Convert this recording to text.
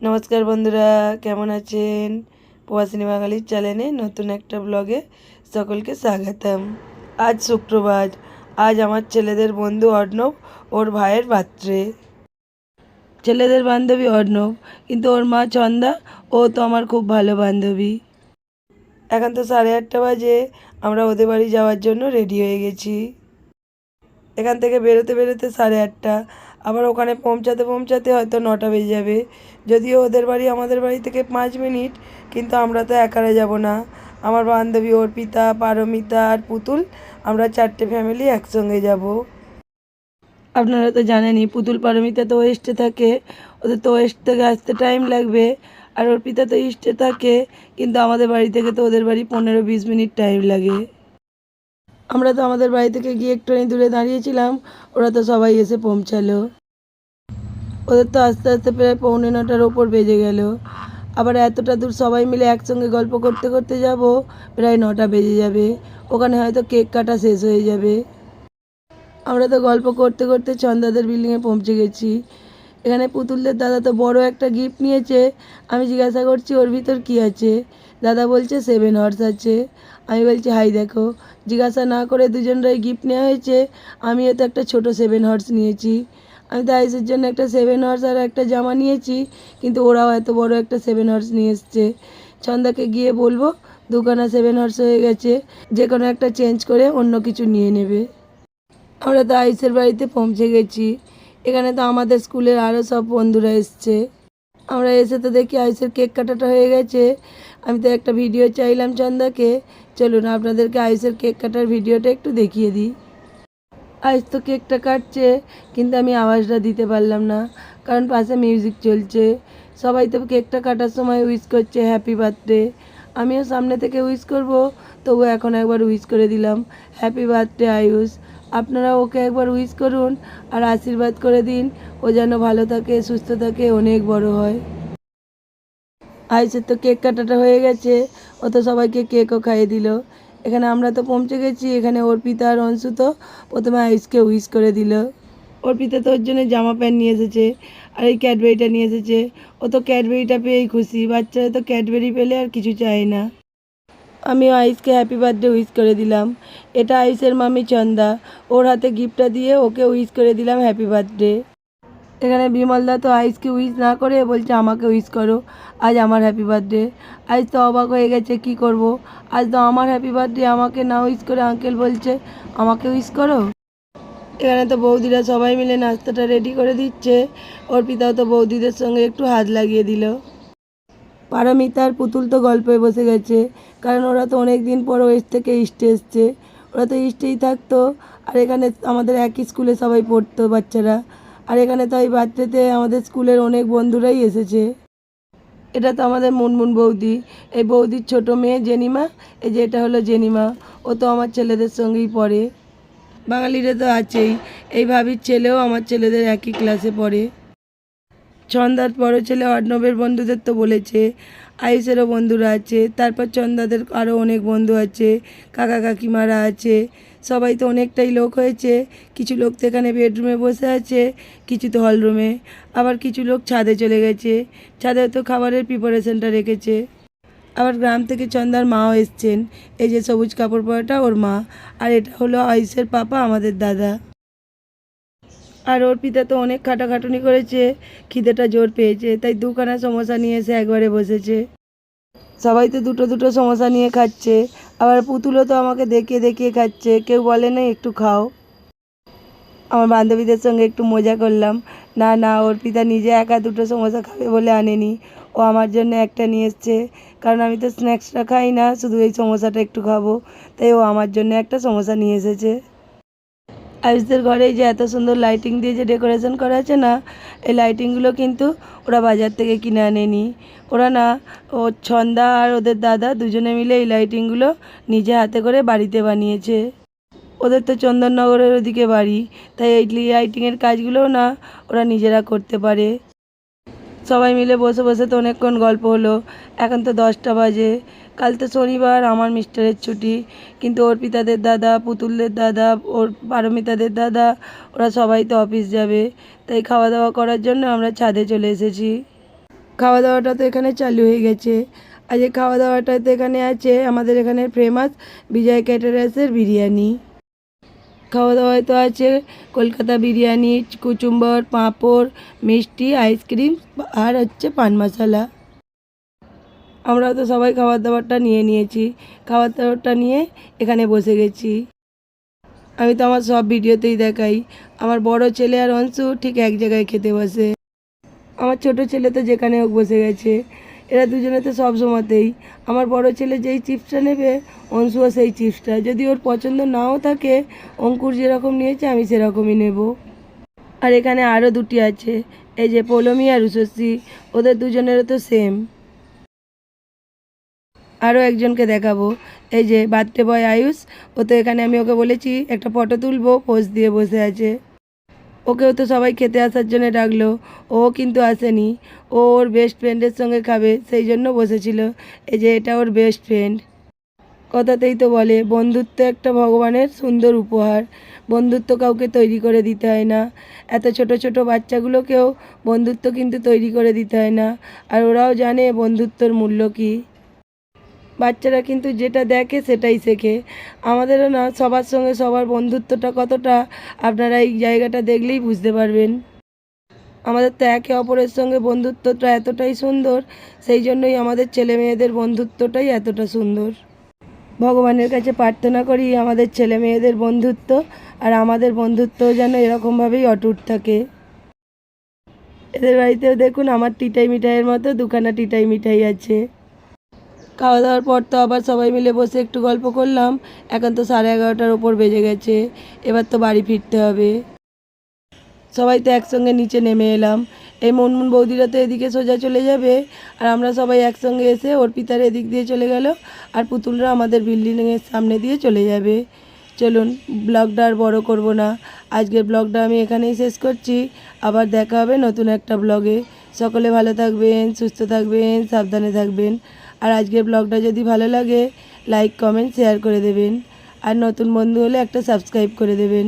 নমস্কার বন্ধুরা, কেমন আছেন? প্রবাসিনী বাঙালির চ্যানেলে নতুন একটা ব্লগে সকলকে স্বাগতম। আজ শুক্রবার, আজ আমার ছেলেদের বন্ধু অর্ণব, ওর ভাইয়ের পাত্রে ছেলেদের বান্ধবী অর্ণব, কিন্তু ওর মা চন্দা, ও তো আমার খুব ভালো বান্ধবী। এখন তো সাড়ে আটটা বাজে, আমরা ওদের বাড়ি যাওয়ার জন্য রেডি হয়ে গেছি। এখান থেকে বেরোতে বেরোতে সাড়ে আটটা আবার ওখানে পৌঁছাতে পৌঁছাতে হয়তো নটা বেজে যাবে। যদিও ওদের বাড়ি আমাদের বাড়ি থেকে পাঁচ মিনিট, কিন্তু আমরা তো একারে যাব না। আমার বান্ধবী অর্পিতা পারমিতা আর পুতুল, আমরা চারটে ফ্যামিলি একসঙ্গে যাব। আপনারা তো জানেনই, পুতুল, পারমিতা তো ওয়েস্টে থাকে। ওদের তো ওয়েস্ট থেকে আসতে টাইম লাগবে। আর অর্পিতা তো ইস্টে থাকে, কিন্তু আমাদের বাড়ি থেকে তো ওদের বাড়ি পনেরো বিশ মিনিট টাইম লাগে। আমরা তো আমাদের বাড়ি থেকে গিয়ে একটুখানি দূরে দাঁড়িয়েছিলাম, ওরা তো সবাই এসে পৌঁছালো। ওদের তো আস্তে আস্তে প্রায় পৌনে নটার ওপর বেজে গেল। আবার এতটা দূর সবাই মিলে একসঙ্গে গল্প করতে করতে যাব, প্রায় নটা বেজে যাবে। ওখানে হয়তো কেক কাটা শেষ হয়ে যাবে। আমরা তো গল্প করতে করতে চন্দাদের বিল্ডিংয়ে পৌঁছে গেছি। এখানে পুতুলদের দাদা তো বড় একটা গিফট নিয়েছে। আমি জিজ্ঞাসা করছি, ওর ভিতর কী আছে? দাদা বলছে সেভেন হর্স আছে। আমি বলছি, হাই, দেখো। জিজ্ঞাসা না করে দুজনরাই গিফট নেওয়া হয়েছে। আমিও তো একটা ছোট সেভেন হর্স নিয়েছি। আমি তো আইসের জন্য একটা সেভেন হর্স আর একটা জামা নিয়েছি, কিন্তু ওরাও এত বড় একটা সেভেন হর্স নিয়ে এসছে। ছন্দাকে গিয়ে বলব, দুখানা সেভেন হর্স হয়ে গেছে যে কোনো একটা চেঞ্জ করে অন্য কিছু নিয়ে নেবে। আমরা তো আইসের বাড়িতে পৌঁছে গেছি। এখানে তো আমাদের স্কুলের আরও সব বন্ধুরা এসছে। আমরা এসে তো দেখি আইসের কেক কাটাটা হয়ে গেছে। আমি তো একটা ভিডিও চাইলাম চন্দাকে চলুন আপনাদেরকে আইসের কেক কাটার ভিডিওটা একটু দেখিয়ে দিই। আইস তো কেকটা কাটছে, কিন্তু আমি আওয়াজটা দিতে পারলাম না। কারণ পাশে মিউজিক চলছে। সবাই তো কেকটা কাটার সময় উইশ করছে হ্যাপি বার্থডে আমিও সামনে থেকে উইশ করব, তবু এখন একবার উইশ করে দিলাম। Happy birthday Ayush. আপনারা ওকে একবার উইশ করুন আর আশীর্বাদ করে দিন। ও যেন ভালো থাকে, সুস্থ থাকে, অনেক বড় হয়। আইসের তো কেক কাটাটা হয়ে গেছে। ও তো সবাইকে কেকও খাইয়ে দিল। এখানে আমরা তো পৌঁছে গেছি, এখানে অর্পিতা আর অংশু তো প্রথমে আইসকে উইশ করে দিল। অর্পিতা তো ওর জন্য জামা প্যান্ট নিয়ে এসেছে, আর এই ক্যাডবেরিটা নিয়ে এসেছে। ও তো ক্যাডবেরিটা পেয়েই খুশি, বাচ্চারা তো ক্যাডবেরি পেলে আর কিছু চায় না। আমিও আইসকে হ্যাপি বার্থডে উইশ করে দিলাম। এটা আইসের মামি চন্দা, ওর হাতে গিফটটা দিয়ে ওকে উইশ করে দিলাম হ্যাপি বার্থডে এখানে বিমলদা তো আইসকে উইশ না করে বলছে, আমাকে উইস করো। আজ আমার হ্যাপি বার্থডে আজ তো অবাক হয়ে গেছে, কি করব? আজ তো আমার হ্যাপি বার্থডে আমাকে না উইশ করে আঙ্কেল বলছে, আমাকে উইশ করো? এখানে তো বৌদিরা সবাই মিলে নাস্তাটা রেডি করে দিচ্ছে। অর্পিতাও তো বৌদিদের সঙ্গে একটু হাত লাগিয়ে দিল। পারমিতার পুতুল তো গল্পে বসে গেছে, কারণ ওরা তো অনেক দিন পর ওয়েস্ট থেকে ইস্টে এসছে। ওরা তো ইস্টেই থাকতো, আর এখানে আমাদের একই স্কুলে সবাই পড়তো বাচ্চারা। আর এখানে তো এই বার্থডেতে আমাদের স্কুলের অনেক বন্ধুরাই এসেছে। এটা তো আমাদের মুনমুন বৌদি। এই বৌদির ছোট মেয়ে জেনিমা, এই যে এটা হলো জেনিমা। ও তো আমার ছেলেদের সঙ্গেই পড়ে। বাঙালিরা তো আছেই। এই ভাবির ছেলেও আমার ছেলেদের একই ক্লাসে পড়ে। চন্দার বড় ছেলে অর্ণবের বন্ধুদের তো বলেছে আয়ুষেরও বন্ধুরা আছে, তারপর চন্দাদের আরও অনেক বন্ধু আছে, কাকা কাকিমারা আছে, সবাই তো অনেকটাই লোক হয়েছে, কিছু লোক তো এখানে বেডরুমে বসে আছে, কিছু তো হলরুমে, আবার কিছু লোক ছাদে চলে গেছে, ছাদে তো খাবারের প্রিপারেশনটা রেখেছে। আবার গ্রাম থেকে চন্দার মাও এসছেন, এই যে সবুজ কাপড় পরাটা ওর মা, আর এটা হলো আয়ুষের পাপা, আমাদের দাদা। আর ওর পিতা তো অনেক খাটাখাটুনি করেছে, খিদেটা জোর পেয়েছে, তাই দুখানা সমোসা নিয়ে এসে একবারে বসেছে। সবাই তো দুটো দুটো সমোসা নিয়ে খাচ্ছে, আবার পুতুলও তো আমাকে দেখিয়ে দেখিয়ে খাচ্ছে, কেউ বলে না একটু খাও। আমার বান্ধবীদের সঙ্গে একটু মজা করলাম। না না ওর পিতা নিজে একা দুটো সমোসা খাবে বলে আনেনি। ও আমার জন্য একটা নিয়ে এসছে, কারণ আমি তো স্ন্যাক্সটা খাই না, শুধু এই সমোসাটা একটু খাব। তাই ও আমার জন্য একটা সমোসা নিয়ে এসেছে। আয়ুষদের ঘরে যে এত সুন্দর লাইটিং দিয়ে যে ডেকোরেশন করা আছে না, এই লাইটিংগুলো কিন্তু ওরা বাজার থেকে কিনে আনেনি। ওরা না, ও ছন্দা আর ওদের দাদা দুজনে মিলে এই লাইটিংগুলো নিজে হাতে করে বাড়িতে বানিয়েছে। ওদের তো চন্দননগরের ওদিকে বাড়ি, তাই এই লাইটিংয়ের কাজগুলোও না ওরা নিজেরা করতে পারে। সবাই মিলে বসে বসে তো অনেকক্ষণ গল্প হলো, এখন তো দশটা বাজে। কাল তো শনিবার, আমার মিস্টারের ছুটি। কিন্তু অর্পিতাদের দাদা, পুতুলদের দাদা, ওর পারমিতাদের দাদা, ওরা সবাই তো অফিস যাবে। তাই খাওয়া দাওয়া করার জন্য আমরা ছাদে চলে এসেছি। খাওয়া দাওয়াটা তো এখানে চালু হয়ে গেছে। আজ এই খাওয়া দাওয়াটাতে এখানে আছে, আমাদের এখানে ফেমাস বিজয় ক্যাটারার্সের বিরিয়ানি। খাওয়া দাওয়ায় তো আছে কলকাতা বিরিয়ানি, কুচুম্বর, পাঁপড়, মিষ্টি, আইসক্রিম আর হচ্ছে পান মশলা। আমরা তো সবাই খাবার দাবারটা নিয়ে নিয়েছি। খাবার দাবারটা নিয়ে এখানে বসে গেছি। আমি তো আমার সব ভিডিওতেই দেখাই। আমার বড় ছেলে আর অংশু ঠিক এক জায়গায় খেতে বসে। আমার ছোট ছেলে তো যেখানে হোক বসে গেছে। এরা দুজনে তো সব সময়তেই। আমার বড় ছেলে যেই চিপসটা নেবে, অংশুও সেই চিপসটা। যদি ওর পছন্দ নাও থাকে, অঙ্কুর যেরকম নিয়েছে আমি সেরকমই নেব। আর এখানে আরও দুটি আছে। এই যে পৌলমি আর উষসী ওদের দুজনেরও তো সেম আরও একজনকে দেখাবো। এই যে বার্থডে বয় আয়ুষ, ও তো এখানে আমি ওকে বলেছি, একটা ফটো তুলবো, পোজ দিয়ে বসে আছে। ওকেও তো সবাই খেতে আসার জন্য ডাকলো, ও কিন্তু আসেনি। ও ওর বেস্ট ফ্রেন্ডের সঙ্গে খাবে, সেই জন্য বসেছিল। এই যে এটা ওর বেস্ট ফ্রেন্ড কথাতেই তো বলে, বন্ধুত্ব একটা ভগবানের সুন্দর উপহার। বন্ধুত্ব কাউকে তৈরি করে দিতে হয় না। এত ছোট ছোট বাচ্চাগুলোকেও বন্ধুত্ব কিন্তু তৈরি করে দিতে হয় না। আর ওরাও জানে বন্ধুত্বর মূল্য কী। বাচ্চারা কিন্তু যেটা দেখে সেটাই শেখে। আমাদেরও না সবার সঙ্গে সবার বন্ধুত্বটা কতটা আপনারা এই জায়গাটা দেখলেই বুঝতে পারবেন। আমাদের তো একে অপরের সঙ্গে বন্ধুত্বটা এতটাই সুন্দর, সেই জন্যই আমাদের ছেলে মেয়েদের বন্ধুত্বটাই এতটা সুন্দর। ভগবানের কাছে প্রার্থনা করি আমাদের ছেলে মেয়েদের বন্ধুত্ব আর আমাদের বন্ধুত্ব যেন এরকমভাবেই অটুট থাকে। এদের বাড়িতেও দেখুন আমার টিটাই মিঠাইয়ের মতো দুখানা টিটাই মিঠাই আছে। খাওয়া দাওয়ার পর তো আবার সবাই মিলে বসে একটু গল্প করলাম। এখন তো সাড়ে এগারোটার ওপর বেজে গেছে। এবার তো বাড়ি ফিরতে হবে। সবাই তো একসঙ্গে নিচে নেমে এলাম। এই মনমুন বৌদিরা তো এদিকে সোজা চলে যাবে। আর আমরা সবাই একসঙ্গে এসে অর্পিতার এদিক দিয়ে চলে গেল। আর পুতুলরা আমাদের বিল্ডিংয়ের সামনে দিয়ে চলে যাবে। চলুন, ব্লগটা আর বড়ো করব না। আজকের ব্লগটা আমি এখানেই শেষ করছি। আবার দেখা হবে নতুন একটা ব্লগে। সকলে ভালো থাকবেন, সুস্থ থাকবেন, সাবধানে থাকবেন। আর আজকের ব্লগটা যদি ভালো লাগে লাইক কমেন্ট শেয়ার করে দেবেন। আর নতুন বন্ধু হলে একটা সাবস্ক্রাইব করে দেবেন।